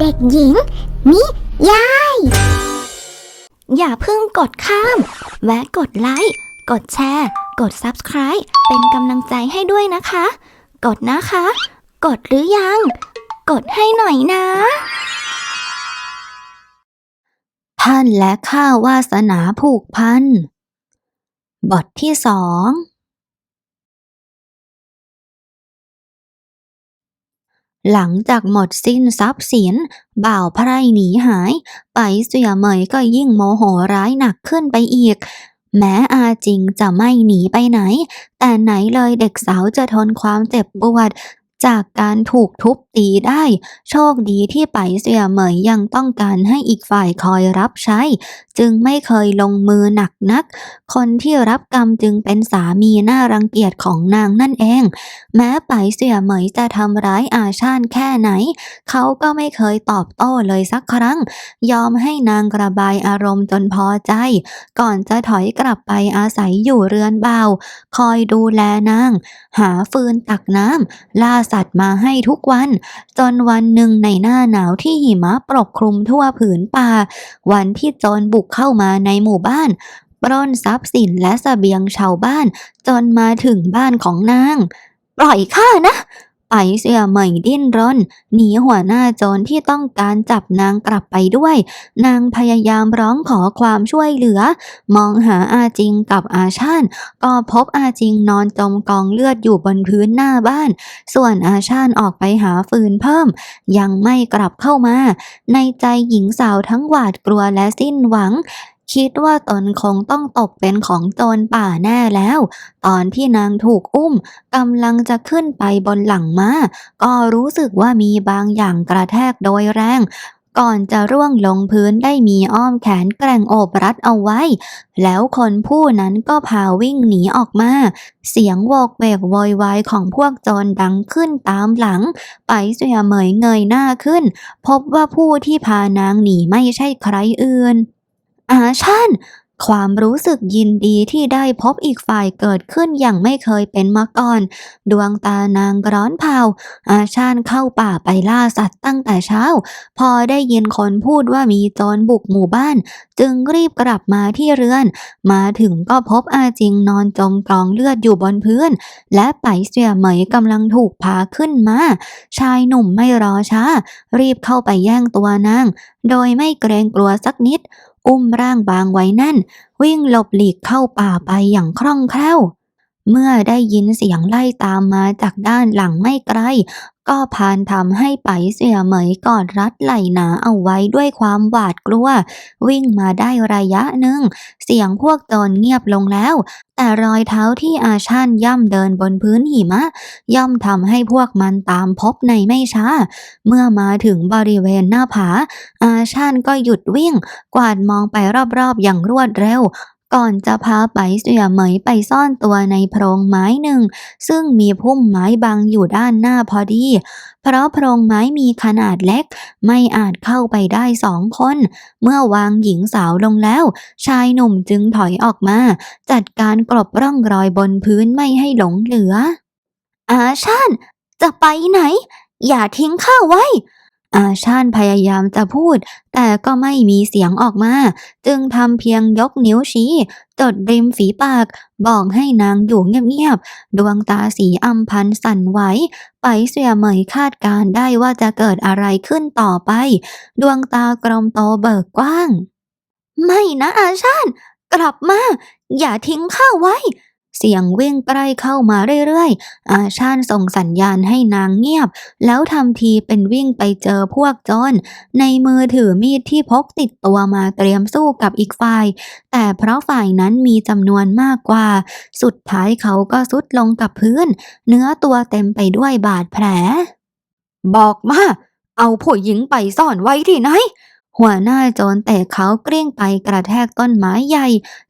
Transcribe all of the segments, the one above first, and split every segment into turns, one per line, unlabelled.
เด็กหญิง นิยาย
อย่าเพิ่งกดข้าม แวะกดไลค์ กดแชร์ กด Subscribe เป็นกำลังใจให้ด้วยนะคะ กดนะคะ กดหรือยัง กดให้หน่อยนะ ท่านและข้าวาสนาผูกพัน บทที่สอง หลังจากหมดสิ้นทรัพย์สิน บ่าวไพร่หนีหาย ไปเสียเหมยก็ยิ่งโมโหร้ายหนักขึ้นไปอีก แม้อาจริงจะไม่หนีไปไหน แต่ไหนเลยเด็กสาวจะทนความเจ็บปวด จากการถูกทุบตีได้ โชคดีที่ไปเสียเหมยยังต้องการให้อีกฝ่ายคอยรับใช้ จึงไม่เคยลงมือหนักนัก คนที่รับกรรมจึงเป็นสามีน่ารังเกียจของนางนั่นเอง แม้ไปเสี่ยเหมยจะทำร้ายอาชาญแค่ไหน เขาก็ไม่เคยตอบโต้เลยสักครั้ง ยอมให้นางระบายอารมณ์จนพอใจ ก่อนจะถอยกลับไปอาศัยอยู่เรือนเบา คอยดูแลนาง หาฟืนตักน้ำล่าสัตว์มาให้ทุกวัน จนวันหนึ่งในหน้าหนาวที่หิมะปกคลุมทั่วผืนป่า วันที่โจรบุกเข้ามาในหมู่บ้าน ปล้นทรัพย์สินและสเสบียงชาวบ้านจนมาถึงบ้านของนาง ปล่อยข้านะ ไปเสียเหมยดิ้นรน หนีหัวหน้าโจรที่ต้องการจับนางกลับไปด้วย นางพยายามร้องขอความช่วยเหลือ มองหาอาจิงกับอาชาญก็พบอาจิงนอนจมกองเลือดอยู่บนพื้นหน้าบ้าน ส่วนอาชาญออกไปหาฟืนเพิ่ม ยังไม่กลับเข้ามา ในใจหญิงสาวทั้งหวาดกลัวและสิ้นหวัง คิดว่าตนคงต้องตกเป็นของโจรป่าแน่แล้ว ตอนที่นางถูกอุ้มกำลังจะขึ้นไปบนหลังม้า ก็รู้สึกว่ามีบางอย่างกระแทกโดยแรง ก่อนจะร่วงลงพื้นได้มีอ้อมแขนแกร่งโอบรัดเอาไว้ แล้วคนผู้นั้นก็พาวิ่งหนีออกมา เสียงโวกเวกโวยวายของพวกโจรดังขึ้นตามหลัง ไปเสียเหมยเงยหน้าขึ้น พบว่าผู้ที่พานางหนีไม่ใช่ใครอื่น อาชันความรู้สึกยินดีที่ได้พบอีกฝ่ายเกิดขึ้นอย่างไม่เคยเป็นมาก่อน ดวงตานางร้อนเผาอาชาญเข้าป่าไปล่าสัตว์ตั้งแต่เช้า พอได้ยินคนพูดว่ามีโจรบุกหมู่บ้าน จึงรีบกลับมาที่เรือน มาถึงก็พบอาจิงนอนจมกองเลือดอยู่บนพื้น และไปเสียเหมยกำลังถูกพาขึ้นมา ชายหนุ่มไม่รอช้า รีบเข้าไปแย่งตัวนาง โดยไม่เกรงกลัวสักนิด อุ้มร่างบางไว้แน่น วิ่งหลบหลีกเข้าป่าไปอย่างคล่องแคล่ว เมื่อได้ยินเสียงไล่ตามมาจากด้านหลังไม่ไกล ก็พานทำให้ไปเสียเหมยกอดรัดไหลหนาเอาไว้ด้วยความหวาดกลัว วิ่งมาได้ระยะหนึ่ง เสียงพวกโจรเงียบลงแล้ว แต่รอยเท้าที่อาชันย่ำเดินบนพื้นหิมะ ย่อมทำให้พวกมันตามพบในไม่ช้า เมื่อมาถึงบริเวณหน้าผา อาชันก็หยุดวิ่ง กวาดมองไปรอบๆอย่างรวดเร็ว ก่อนจะพาไปเสียเหมยไปซ่อนตัวในโพรงไม้หนึ่ง ซึ่งมีพุ่มไม้บังอยู่ด้านหน้าพอดี เพราะโพรงไม้มีขนาดเล็ก ไม่อาจเข้าไปได้สองคน เมื่อวางหญิงสาวลงแล้ว ชายหนุ่มจึงถอยออกมา จัดการกลบร่องรอยบนพื้นไม่ให้หลงเหลือ อาชันจะไปไหน อย่าทิ้งข้าไว้ อาชาญพยายามจะพูด แต่ก็ไม่มีเสียงออกมา จึงทำเพียงยกนิ้วชี้ จดริมฝีปาก บอกให้นางอยู่เงียบๆ ดวงตาสีอำพันสั่นไหว ไปเสียเหมยคาดการได้ว่าจะเกิดอะไรขึ้นต่อไป ดวงตากลมโตเบิกกว้าง ไม่นะอาชาญกลับมา อย่าทิ้งข้าไว้ เสียงวิ่งใกล้เข้ามาเรื่อยๆ อาชาญส่งสัญญาณให้นางเงียบ แล้วทำทีเป็นวิ่งไปเจอพวกโจรในมือถือมีดที่พกติดตัวมาเตรียมสู้กับอีกฝ่าย แต่เพราะฝ่ายนั้นมีจำนวนมากกว่า สุดท้ายเขาก็สุดลงกับพื้น เนื้อตัวเต็มไปด้วยบาดแผล บอกมา เอาผู้หญิงไปซ่อนไว้ที่ไหน หัวหน้าโจรเตะเขากลิ้งไปกระแทกต้นไม้ใหญ่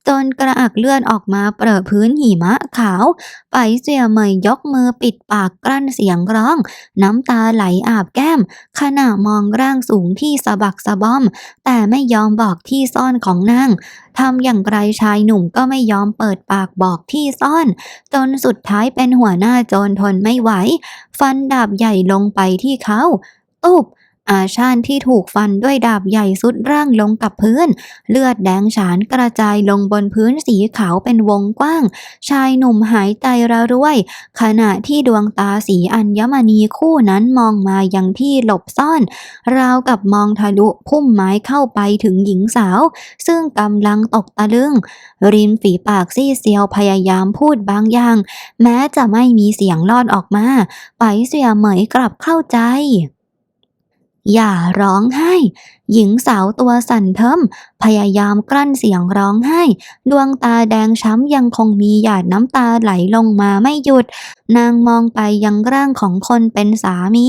จนกระอักเลือดออกมาเปรอะพื้นหิมะขาว ไปเสียเหมยยกมือปิดปากกลั้นเสียงร้อง น้ำตาไหลอาบแก้ม ขณะมองร่างสูงที่สะบักสะบอม แต่ไม่ยอมบอกที่ซ่อนของนางทำอย่างไรชายหนุ่มก็ไม่ยอมเปิดปากบอกที่ซ่อน จนสุดท้ายเป็นหัวหน้าโจรทนไม่ไหว ฟันดาบใหญ่ลงไปที่เขาตุบ อาชาญที่ถูกฟันด้วยดาบใหญ่สุดร่างลงกับพื้น เลือดแดงฉานกระจายลงบนพื้นสีขาวเป็นวงกว้าง ชายหนุ่มหายใจระรวย ขณะที่ดวงตาสีอัญมณีคู่นั้นมองมายังที่หลบซ่อน ราวกับมองทะลุพุ่มไม้เข้าไปถึงหญิงสาว ซึ่งกำลังตกตะลึง ริมฝีปากซี่เซียวพยายามพูดบางอย่าง แม้จะไม่มีเสียงลอดออกมา ไปเสียเหมยกลับเข้าใจ อย่าร้องไห้ หญิงสาวตัวสั่นเทิม พยายามกลั้นเสียงร้องไห้ ดวงตาแดงช้ำยังคงมีหยาดน้ำตาไหลลงมาไม่หยุด นางมองไปยังร่างของคนเป็นสามี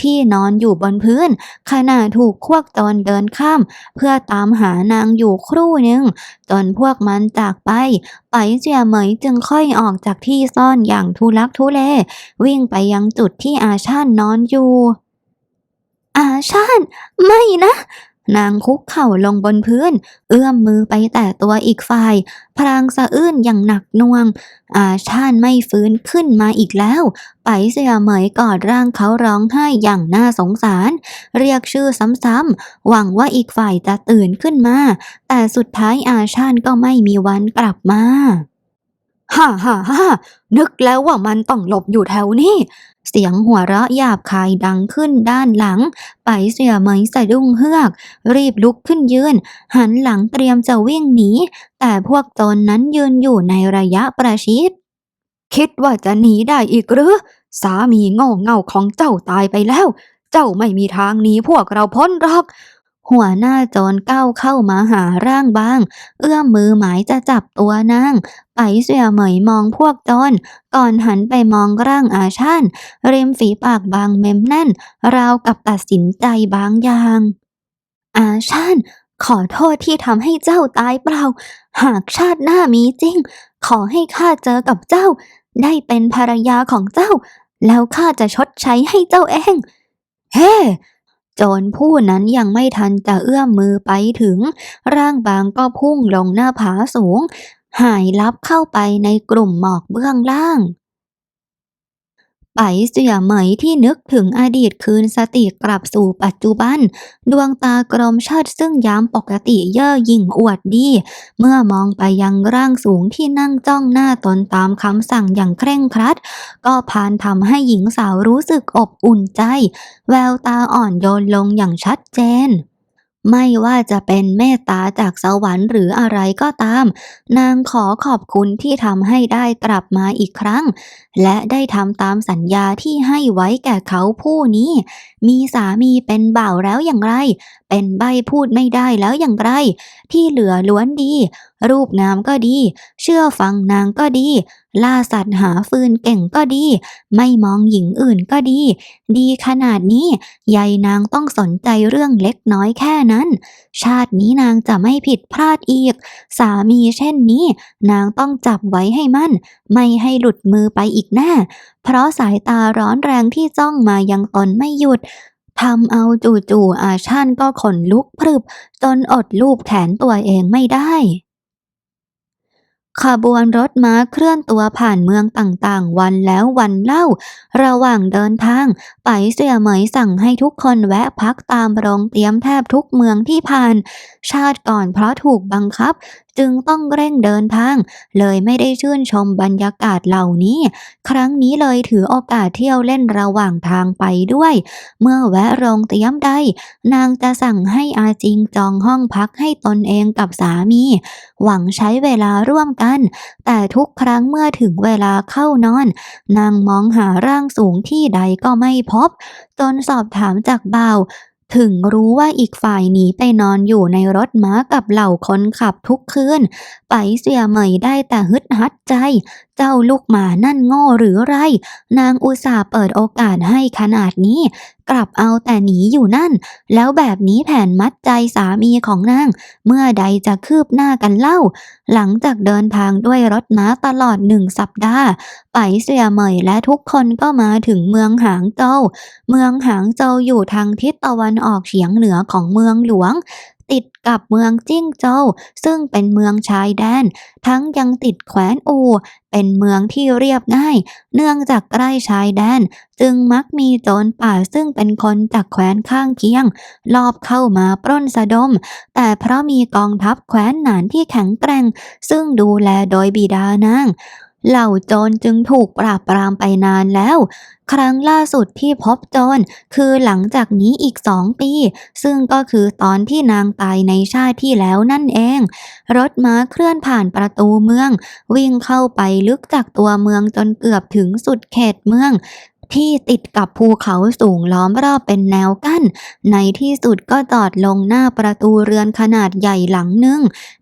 ที่นอนอยู่บนพื้น ขณะถูกพวกโจรเดินข้าม เพื่อตามหานางอยู่ครู่หนึ่ง จนพวกมันจากไป ไปเจียเหมยจึงค่อยออกจากที่ซ่อนอย่างทุลักทุเล วิ่งไปยังจุดที่อาชาญนอนอยู่ อาชาญไม่นะ นางคุกเข่าลงบนพื้น เอื้อมมือไปแตะตัวอีกฝ่าย พลางสะอื้นอย่างหนักหน่วง อาชาญไม่ฟื้นขึ้นมาอีกแล้ว ไปเสียเหมยกอดร่างเขาร้องไห้อย่างน่าสงสาร เรียกชื่อซ้ำๆ หวังว่าอีกฝ่ายจะตื่นขึ้นมา แต่สุดท้ายอาชาญก็ไม่มีวันกลับมา ฮ่าฮ่าฮ่านึกแล้วว่ามันต้องหลบอยู่แถวนี้ เสียงหัวเราะหยาบคายดังขึ้นด้านหลัง ไปเสียเหมยสะดุ้งเฮือก รีบลุกขึ้นยืน หันหลังเตรียมจะวิ่งหนี แต่พวกโจรนนั้นยืนอยู่ในระยะประชิด คิดว่าจะหนีได้อีกหรือ สามีโง่เง่าของเจ้าตายไปแล้ว เจ้าไม่มีทางหนีพวกเราพ้นหรอก หัวหน้าโจรก้าวเข้ามาหาร่างบาง เอื้อมมือหมายจะจับตัวนาง ไปเสียเหมยมองพวกโจรก่อนหันไปมองร่างอาชาญริมฝีปากบางเม้มแน่น ราวกับตัดสินใจบางอย่าง อาชาญขอโทษที่ทำให้เจ้าตายเปล่า หากชาติหน้ามีจริง ขอให้ข้าเจอกับเจ้า ได้เป็นภรรยาของเจ้า แล้วข้าจะชดใช้ให้เจ้าเอง เฮ้ โจรผู้นั้นยังไม่ทันจะเอื้อมมือไปถึง ร่างบางก็พุ่งลงหน้าผาสูง หายลับเข้าไปในกลุ่มหมอกเบื้องล่าง ไปเสียเหมยที่นึกถึงอดีตคืนสติกลับสู่ปัจจุบัน ดวงตากรมเชิดซึ่งยามปกติเย่อหยิ่งอวดดี เมื่อมองไปยังร่างสูงที่นั่งจ้องหน้าตนตามคำสั่งอย่างเคร่งครัด ก็พานทำให้หญิงสาวรู้สึกอบอุ่นใจ แววตาอ่อนโยนลงอย่างชัดเจน ไม่ว่าจะเป็นเมตตาจากสวรรค์หรืออะไรก็ตาม นางขอขอบคุณที่ทำให้ได้กลับมาอีกครั้ง และได้ทำตามสัญญาที่ให้ไว้แก่เขาผู้นี้ มีสามีเป็นบ่าวแล้วอย่างไร เป็นใบพูดไม่ได้แล้วอย่างไร ที่เหลือล้วนดี รูปงามก็ดี เชื่อฟังนางก็ดี ล่าสัตว์หาฟืนเก่งก็ดี ไม่มองหญิงอื่นก็ดี ดีขนาดนี้ยายนางต้องสนใจเรื่องเล็กน้อยแค่นั้น ชาตินี้นางจะไม่ผิดพลาดอีก สามีเช่นนี้ นางต้องจับไว้ให้มั่น ไม่ให้หลุดมือไปอีกแน่ เพราะสายตาร้อนแรงที่จ้องมายังตนไม่หยุดทำเอาจู่ๆอาชันก็ขนลุกพรึบ จนอดลูบแขนตัวเองไม่ได้ ขบวนรถม้าเคลื่อนตัวผ่านเมืองต่างๆ วันแล้ววันเล่า ระหว่างเดินทางไปเสี่ยเหมยสั่งให้ทุกคนแวะพักตามโรงเตรียมแทบทุกเมืองที่ผ่าน ชาติก่อนเพราะถูกบังคับจึงต้องเร่งเดินทาง เลยไม่ได้ชื่นชมบรรยากาศเหล่านี้ ครั้งนี้เลยถือโอกาสเที่ยวเล่นระหว่างทางไปด้วย เมื่อแวะโรงเตรียมใด นางจะสั่งให้อาจิงจองห้องพักให้ตนเองกับสามี หวังใช้เวลาร่วมกัน แต่ทุกครั้งเมื่อถึงเวลาเข้านอน นางมองหาร่างสูงที่ใดก็ไม่พบ จนสอบถามจากบ่าว ถึงรู้ว่าอีกฝ่ายหนีไปนอนอยู่ในรถม้ากับเหล่าคนขับทุกคืน ไปเสียเหมยได้แต่ฮึดฮัดใจเจ้าลูกหมานั่นโง่หรือไร นางอุตส่าห์เปิดโอกาสให้ขนาดนี้ กลับเอาแต่หนีอยู่นั่น แล้วแบบนี้แผนมัดใจสามีของนาง เมื่อใดจะคืบหน้ากันเล่า หลังจากเดินทางด้วยรถม้าตลอดหนึ่งสัปดาห์ ไปเสียเหมยและทุกคนก็มาถึงเมืองหางโจวเมืองหางโจวอยู่ทางทิศตะวันออกเฉียงเหนือของเมืองหลวง ติดกับเมืองจิ้งโจวซึ่งเป็นเมืองชายแดน ทั้งยังติดแคว้นอู เป็นเมืองที่เรียบง่าย เนื่องจากใกล้ชายแดน จึงมักมีโจรป่าซึ่งเป็นคนจากแคว้นข้างเคียง ลอบเข้ามาปล้นสะดม แต่เพราะมีกองทัพแคว้นหนานที่แข็งแกร่ง ซึ่งดูแลโดยบิดานาง เหล่าโจรจึงถูกปราบปรามไปนานแล้ว ครั้งล่าสุดที่พบโจรคือหลังจากนี้อีกสองปี ซึ่งก็คือตอนที่นางตายในชาติที่แล้วนั่นเอง รถม้าเคลื่อนผ่านประตูเมือง วิ่งเข้าไปลึกจากตัวเมืองจนเกือบถึงสุดเขตเมือง ที่ติดกับภูเขาสูงล้อมรอบเป็นแนวกั้น ในที่สุดก็จอดลงหน้าประตูเรือนขนาดใหญ่หลังหนึ่ง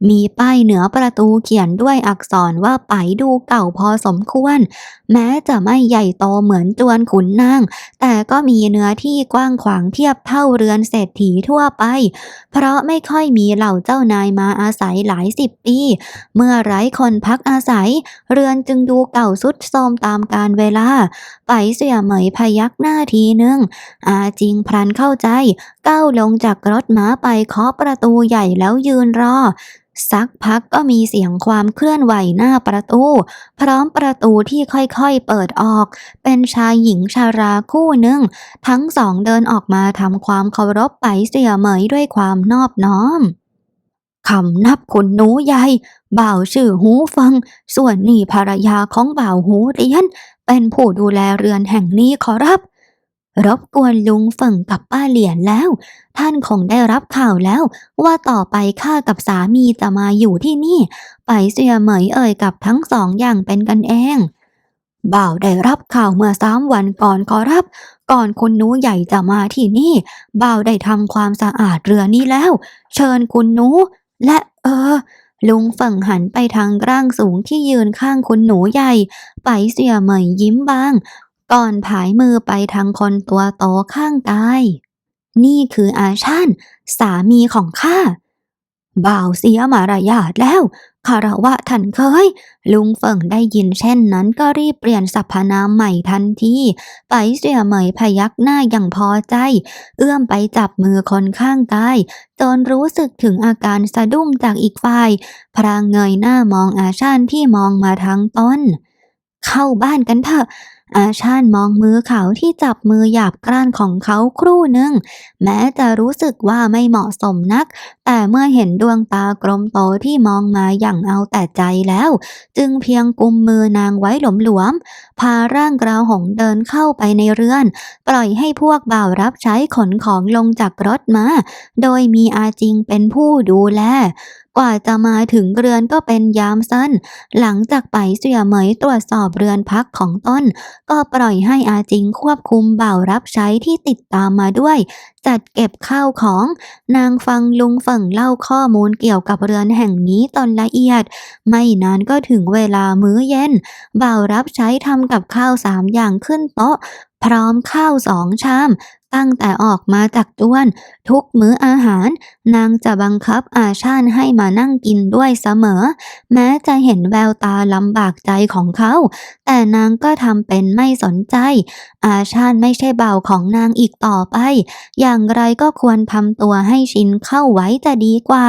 มีป้ายเหนือประตูเขียนด้วยอักษรว่าไปดูเก่าพอสมควร แม้จะไม่ใหญ่โตเหมือนจวนขุนนาง แต่ก็มีเนื้อที่กว้างขวางเทียบเท่าเรือนเศรษฐีทั่วไป เพราะไม่ค่อยมีเหล่าเจ้านายมาอาศัยหลายสิบปี เมื่อไร้คนพักอาศัย เรือนจึงดูเก่าสุดโทรมตามกาลเวลา ไปเสียเหมยพยักหน้าทีหนึ่งอาจริงพลันเข้าใจ ก้าวลงจากรถม้าไปเคาะประตูใหญ่แล้วยืนรอ สักพักก็มีเสียงความเคลื่อนไหวหน้าประตู พร้อมประตูที่ค่อยๆเปิดออก เป็นชายหญิงชาราคู่หนึ่ง ทั้งสองเดินออกมาทำความเคารพไปเสี่ยเหมยด้วยความนอบน้อม คำนับคุณหนูใหญ่บ่าวชื่อหูฟัง ส่วนนี่ภรรยาของบ่าวหูเรียน เป็นผู้ดูแลเรือนแห่งนี้ขอรับ รบกวนลุงฝั่งกับป้าเหลียนแล้ว ท่านคงได้รับข่าวแล้ว ว่าต่อไปข้ากับสามีจะมาอยู่ที่นี่ ไปเสียเหมยเอ่ยกับทั้งสองอย่างเป็นกันเองบ่าวได้รับข่าวเมื่อสามวันก่อนขอรับ ก่อนคุณหนูใหญ่จะมาที่นี่บ่าวได้ทำความสะอาดเรือนี้แล้ว เชิญคุณหนู และเออ ลุงฝั่งหันไปทางร่างสูงที่ยืนข้างคุณหนูใหญ่ ไปเสียเหมยยิ้มบาง ก่อนผายมือไปทางคนตัวโตข้างกาย นี่คืออาชันสามีของข้า บ่าวเสียมารยาทแล้วคารวะท่านเคย ลุงเฟิงได้ยินเช่นนั้นก็รีบเปลี่ยนสรรพนามใหม่ทันทีไปเสียเหมยพยักหน้าอย่างพอใจ เอื้อมไปจับมือคนข้างกายจนรู้สึกถึงอาการสะดุ้งจากอีกฝ่าย พรางเงยหน้ามองอาชานที่มองมาทางต้น เข้าบ้านกันเถอะ อาชานมองมือเขาที่จับมือหยาบกร้านของเขาครู่หนึ่ง แม้จะรู้สึกว่าไม่เหมาะสมนัก แต่เมื่อเห็นดวงตากลมโตที่มองมาอย่างเอาแต่ใจแล้ว จึงเพียงกุมมือนางไว้หลวมๆพาร่างกราวหงเดินเข้าไปในเรือน ปล่อยให้พวกบ่าวรับใช้ขนของลงจากรถมา โดยมีอาจิงเป็นผู้ดูแล กว่าจะมาถึงเรือนก็เป็นยามสั้น หลังจากไปเสียเหมยตรวจสอบเรือนพักของต้น ก็ปล่อยให้อาจิงควบคุมบ่าวรับใช้ที่ติดตามมาด้วย จัดเก็บข้าวของ นางฟังลุงฝั่งเล่าข้อมูลเกี่ยวกับเรือนแห่งนี้ตอนละเอียด ไม่นานก็ถึงเวลามื้อเย็น บ่าวรับใช้ทำกับข้าวสามอย่างขึ้นโต๊ะพร้อมข้าวสองชาม ตั้งแต่ออกมาจากจ้วน ทุกมื้ออาหาร นางจะบังคับอาชาญให้มานั่งกินด้วยเสมอ แม้จะเห็นแววตาลำบากใจของเขา แต่นางก็ทำเป็นไม่สนใจ อาชาญไม่ใช่เบาของนางอีกต่อไป อย่างไรก็ควรทำตัวให้ชินเข้าไว้จะดีกว่า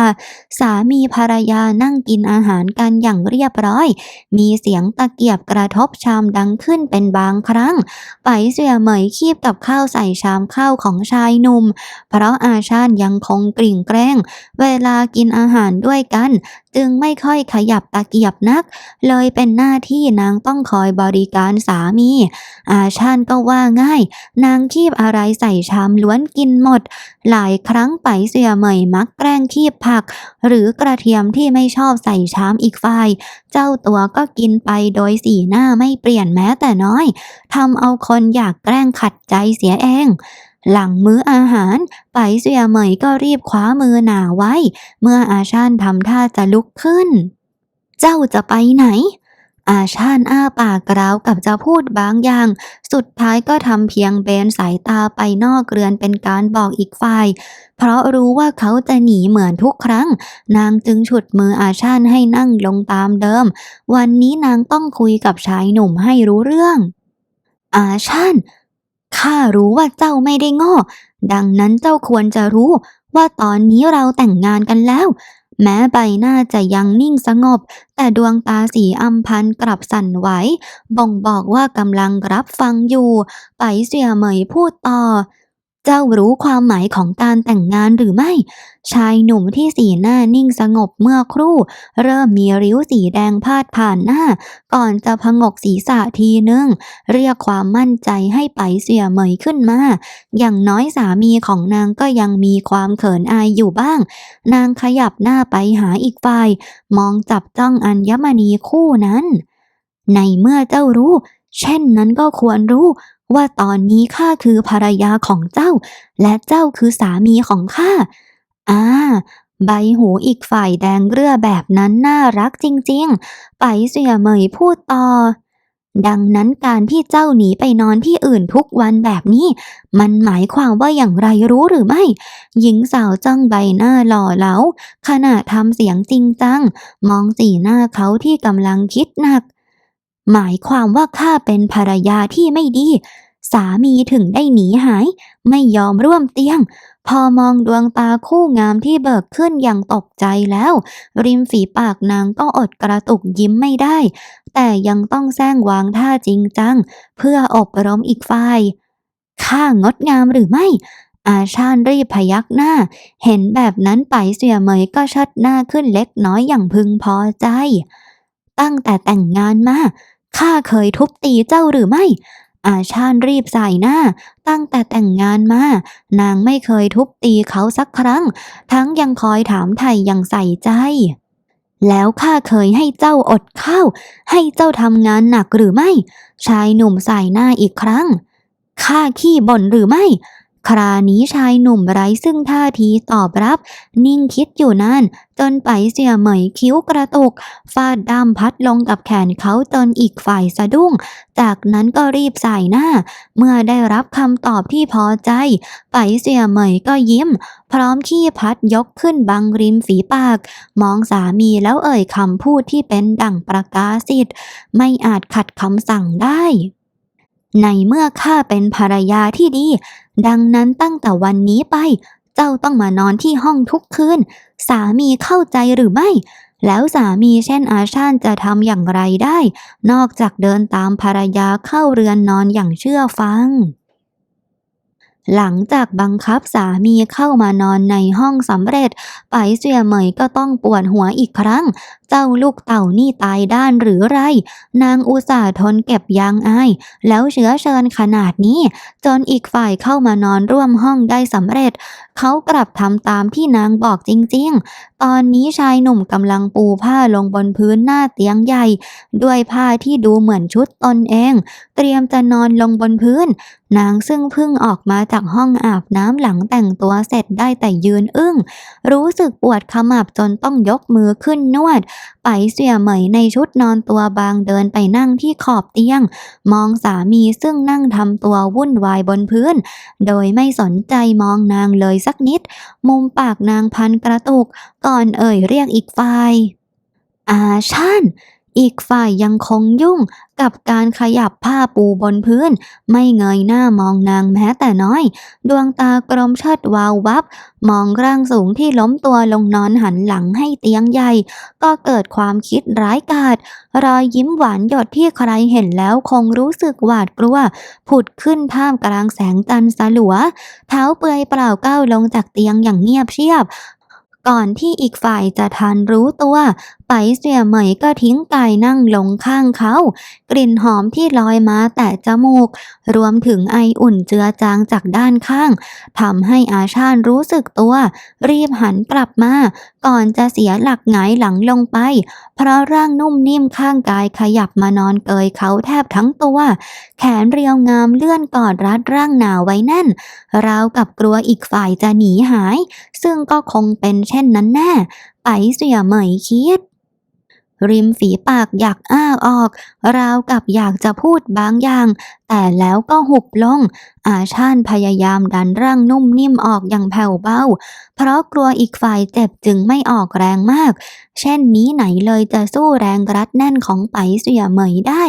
สามีภรรยานั่งกินอาหารกันอย่างเรียบร้อย มีเสียงตะเกียบกระทบชามดังขึ้นเป็นบางครั้ง ไปเสี่ยเหมยคีบกับข้าวใส่ชามข้าวของชายหนุ่ม เพราะอาชาญยังคงกลิ่งแกล้ง เวลากินอาหารด้วยกัน จึงไม่ค่อยขยับตะเกียบนัก เลยเป็นหน้าที่นางต้องคอยบริการสามี อาชาญก็ว่าง่าย นางคีบอะไรใส่ชามล้วนกินหมด หลายครั้งไปเสี่ยเหมยมักแกล้งคีบผัก หรือกระเทียมที่ไม่ชอบใส่ชามอีกฝ่าย เจ้าตัวก็กินไปโดยสีหน้าไม่เปลี่ยนแม้แต่น้อยทำเอาคนอยากแกล้งขัดใจเสียเอง หลังมื้ออาหารไปเสียเหมยก็รีบคว้ามือหนาไว้ เมื่ออาชานทำท่าจะลุกขึ้น เจ้าจะไปไหน อาชานอ้าปากกราวกับจะพูดบางอย่าง สุดท้ายก็ทำเพียงเบนสายตาไปนอกเรือนเป็นการบอกอีกฝ่าย เพราะรู้ว่าเขาจะหนีเหมือนทุกครั้ง นางจึงฉุดมืออาชานให้นั่งลงตามเดิม วันนี้นางต้องคุยกับชายหนุ่มให้รู้เรื่อง อาชาน ข้ารู้ว่าเจ้าไม่ได้ง่ดังนั้นเจ้าควรจะรู้ว่าตอนนี้เราแต่งงานกันแล้ว แม้ใบหน้าจะยังนิ่งสงบ แต่ดวงตาสีอำพันกลับสั่นไหว บ่งบอกว่ากำลังรับฟังอยู่ ไปเสี่ยเหมยพูดต่อ เจ้ารู้ความหมายของการแต่งงานหรือไม่ ชายหนุ่มที่สีหน้านิ่งสงบเมื่อครู่ เริ่มมีริ้วสีแดงพาดผ่านหน้า ก่อนจะพงกศีรษะทีนึง เรียกความมั่นใจให้ไปเสียเหมยขึ้นมา อย่างน้อยสามีของนางก็ยังมีความเขินอายอยู่บ้าง นางขยับหน้าไปหาอีกฝ่าย มองจับจ้องอัญมณีคู่นั้น ในเมื่อเจ้ารู้ เช่นนั้นก็ควรรู้ ว่าตอนนี้ข้าคือภรรยาของเจ้า และเจ้าคือสามีของข้าอ่าใบหูอีกฝ่ายแดงเรือแบบนั้นน่ารักจริงๆ ไปเสียเหมยพูดต่อ ดังนั้นการที่เจ้าหนีไปนอนที่อื่นทุกวันแบบนี้ มันหมายความว่าอย่างไรรู้หรือไม่ หญิงสาวจ้องใบหน้าหล่อเหลาขณะทำเสียงจริงจัง มองสีหน้าเขาที่กำลังคิดหนัก หมายความว่าข้าเป็นภรรยาที่ไม่ดี สามีถึงได้หนีหาย ไม่ยอมร่วมเตียง พอมองดวงตาคู่งามที่เบิกขึ้นอย่างตกใจแล้ว ริมฝีปากนางก็อดกระตุกยิ้มไม่ได้ แต่ยังต้องแซงวางท่าจริงจัง เพื่ออบรมอีกฝ่ายข้างดงามหรือไม่ อาชาญรีบพยักหน้า เห็นแบบนั้นไปเสียเหมยก็ชัดหน้าขึ้นเล็กน้อยอย่างพึงพอใจ ตั้งแต่แต่งงานมา ข้าเคยทุบตีเจ้าหรือไม่ อาชาญรีบใส่หน้า ตั้งแต่แต่งงานมา นางไม่เคยทุบตีเขาสักครั้ง ทั้งยังคอยถามไถ่อย่างใส่ใจ แล้วข้าเคยให้เจ้าอดข้าว ให้เจ้าทำงานหนักหรือไม่ ชายหนุ่มใส่หน้าอีกครั้ง ข้าขี้บ่นหรือไม่ ครานี้ชายหนุ่มไร้ซึ่งท่าทีตอบรับ นิ่งคิดอยู่นานจนไปเสียเหมยคิ้วกระตุก ฟาดด้ามพัดลงกับแขนเขาจนอีกฝ่ายสะดุ้ง จากนั้นก็รีบใส่หน้า เมื่อได้รับคำตอบที่พอใจ ไปเสียเหมยก็ยิ้ม พร้อมขี้พัดยกขึ้นบังริมฝีปาก มองสามีแล้วเอ่ยคำพูดที่เป็นดั่งประกาศสิทธิ์ไม่อาจขัดคำสั่งได้ ในเมื่อข้าเป็นภรรยาที่ดี ดังนั้นตั้งแต่วันนี้ไป เจ้าต้องมานอนที่ห้องทุกคืน สามีเข้าใจหรือไม่ แล้วสามีเช่นอาชานจะทำอย่างไรได้ นอกจากเดินตามภรรยาเข้าเรือนนอนอย่างเชื่อฟัง หลังจากบังคับสามีเข้ามานอนในห้องสำเร็จ ไปเสียเหมยก็ต้องปวดหัวอีกครั้ง เจ้าลูกเต่านี่ตายด้านหรือไร นางอุตส่าห์ทนเก็บยางอาย แล้วเชื้อเชิญขนาดนี้ จนอีกฝ่ายเข้ามานอนร่วมห้องได้สำเร็จ เขากลับทำตามที่นางบอกจริงๆ ตอนนี้ชายหนุ่มกำลังปูผ้าลงบนพื้นหน้าเตียงใหญ่ ด้วยผ้าที่ดูเหมือนชุดตนเอง เตรียมจะนอนลงบนพื้น นางซึ่งเพิ่งออกมาจากห้องอาบน้ำหลังแต่งตัวเสร็จได้แต่ยืนอึ้ง รู้สึกปวดขมับจนต้องยกมือขึ้นนวดไปเสี่ยเหมยในชุดนอนตัวบางเดินไปนั่งที่ขอบเตียง มองสามีซึ่งนั่งทำตัววุ่นวายบนพื้น โดยไม่สนใจมองนางเลยสักนิด มุมปากนางพันกระตุก ก่อนเอ่ยเรียกอีกฝ่ายอาชัน อีกฝ่ายยังคงยุ่งกับการขยับผ้าปูบนพื้น ไม่เงยหน้ามองนางแม้แต่น้อย ดวงตากลมเชิดวาววับ มองร่างสูงที่ล้มตัวลงนอนหันหลังให้เตียงใหญ่ ก็เกิดความคิดร้ายกาจรอยยิ้มหวานหยดที่ใครเห็นแล้วคงรู้สึกหวาดกลัว ผุดขึ้นท่ามกลางแสงจันทร์สลัว เท้าเปลือยเปล่าก้าวลงจากเตียงอย่างเงียบเชียบ ก่อนที่อีกฝ่ายจะทันรู้ตัว ไปเสี่ยเหมยก็ทิ้งกายนั่งลงข้างเขา กลิ่นหอมที่ลอยมาแต่จมูก รวมถึงไออุ่นเจือจางจากด้านข้างทำให้อาชาญรู้สึกตัว รีบหันกลับมา ก่อนจะเสียหลักหงายหลังลงไป เพราะร่างนุ่มนิ่มข้างกายขยับมานอนเกยเขาแทบทั้งตัว แขนเรียวงามเลื่อนกอดรัดร่างหนาวไว้แน่น ราวกับกลัวอีกฝ่ายจะหนีหาย ซึ่งก็คงเป็นเช่นนั้นแน่ไปเสียเหมยคิด ริมฝีปากอยากอ้าออก ราวกับอยากจะพูดบางอย่าง แต่แล้วก็หุบลง อาชาญพยายามดันร่างนุ่มนิ่มออกอย่างแผ่วเบา เพราะกลัวอีกฝ่ายเจ็บจึงไม่ออกแรงมาก เช่นนี้ไหนเลยจะสู้แรงรัดแน่นของไปเสียเหมยได้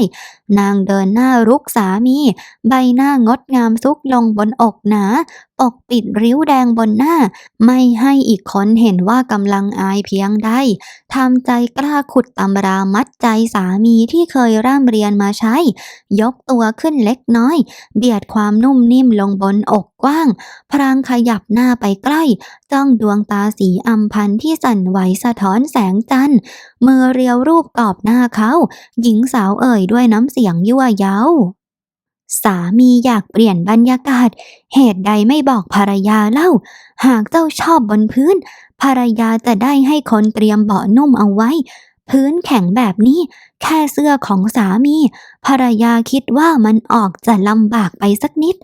นางเดินหน้ารุกสามี ใบหน้างดงามซุกลงบนอกหนา ปกปิดริ้วแดงบนหน้า ไม่ให้อีกคนเห็นว่ากำลังอายเพียงใดทำใจกล้าขุดตำรามัดใจสามีที่เคยร่ำเรียนมาใช้ ยกตัวขึ้นเล็กน้อย เบียดความนุ่มนิ่มลงบนอกกว้าง พรางขยับหน้าไปใกล้ จ้องดวงตาสีอำพันที่สั่นไหวสะท้อนแสงจันทร์มือเรียวรูปกรอบหน้าเขา หญิงสาวเอ่ยด้วยน้ำเสียงยั่วเย้าสามีอยากเปลี่ยนบรรยากาศ เหตุใดไม่บอกภรรยาเล่า หากเจ้าชอบบนพื้น ภรรยาจะได้ให้คนเตรียมเบาะนุ่มเอาไว้ พื้นแข็งแบบนี้ แค่เสื้อของสามี ภรรยาคิดว่ามันออกจะลำบากไปสักนิด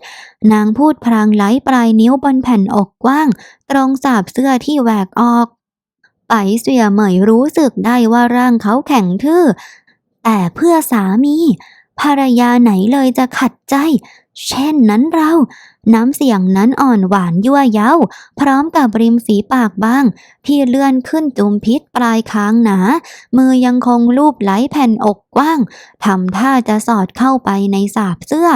นางพูดพลางไหลปลายนิ้วบนแผ่นอกกว้าง ตรงสาบเสื้อที่แหวกออกไปเสียเหมยรู้สึกได้ว่าร่างเขาแข็งทื่อ แต่เพื่อสามี ภรรยาไหนเลยจะขัดใจ เช่นนั้นเรา น้ำเสียงนั้นอ่อนหวานยั่วเย้า พร้อมกับริมฝีปากบ้าง ที่เลื่อนขึ้นจุมพิษปลายคางหนา มือยังคงลูบไหลแผ่นอกกว้างทำท่าจะสอดเข้าไปในสาบเสื้อ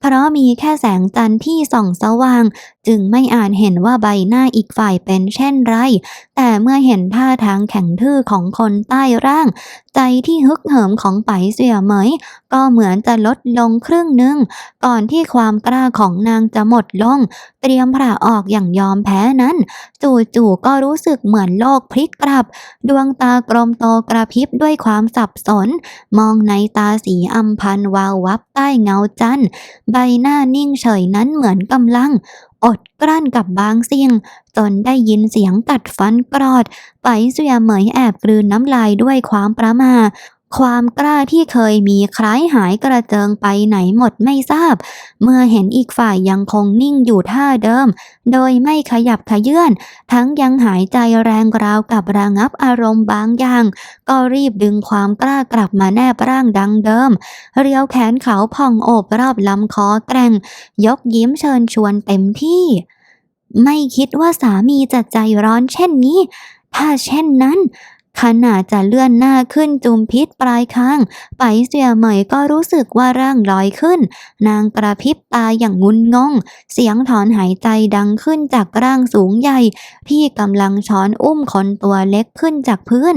เพราะมีแค่แสงจันทร์ที่ส่องสว่าง จึงไม่อาจเห็นว่าใบหน้าอีกฝ่ายเป็นเช่นไร แต่เมื่อเห็นท่าทางแข็งทื่อของคนใต้ร่าง ใจที่ฮึกเหิมของไปเสี่ยเหมย ก็เหมือนจะลดลงครึ่งหนึ่ง ก่อนที่ความกล้าของนางจะหมดลง เตรียมผ่าออกอย่างยอมแพ้นั้น จู่ๆก็รู้สึกเหมือนือนโลกพลิกกลับ ดวงตากลมโตกระพริบด้วยความสับสน มองในตาสีอำพันวาววับใต้เงาจันทร์ใบหน้านิ่งเฉยนั้นเหมือนกำลัง อดกลั้นกับบางสิ่งจนได้ยินเสียงกัดฟันกรอด ไปเสียเหมยแอบกลืนน้ำลายด้วยความประมา ความกล้าที่เคยมีคล้ายหายกระเจิงไปไหนหมดไม่ทราบ เมื่อเห็นอีกฝ่ายยังคงนิ่งอยู่ท่าเดิม โดยไม่ขยับขยื่น ทั้งยังหายใจแรงราวกับระงับอารมณ์บางอย่าง ก็รีบดึงความกล้ากลับมาแนบร่างดังเดิม เรียวแขนเขาพองโอบรอบลำคอแกร่ง ยกยิ้มเชิญชวนเต็มที่ ไม่คิดว่าสามีจะใจร้อนเช่นนี้ ถ้าเช่นนั้น ขณะจะเลื่อนหน้าขึ้นจุมพิษปลายคางไปเสียเหมยก็รู้สึกว่าร่างลอยขึ้น นางกระพริบตาอย่างงุนงง เสียงถอนหายใจดังขึ้นจากร่างสูงใหญ่ ที่กำลังช้อนอุ้มคนตัวเล็กขึ้นจากพื้น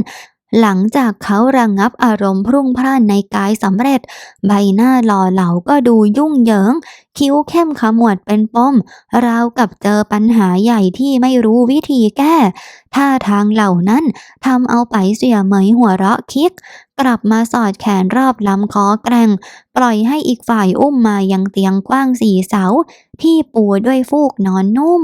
หลังจากเขาระงงับอารมณ์พรุ่งพล่านในกายสำเร็จ ใบหน้าหล่อเหลาก็ดูยุ่งเหยิง คิ้วเข้มขมวดเป็นปม ราวกับเจอปัญหาใหญ่ที่ไม่รู้วิธีแก้ ท่าทางเหล่านั้นทำเอาไปเสียเหมยหัวเราะคิก กลับมาสอดแขนรอบลำคอแกร่ง ปล่อยให้อีกฝ่ายอุ้มมายังเตียงกว้างสี่เสา ที่ปูด้วยฟูกนอนนุ่ม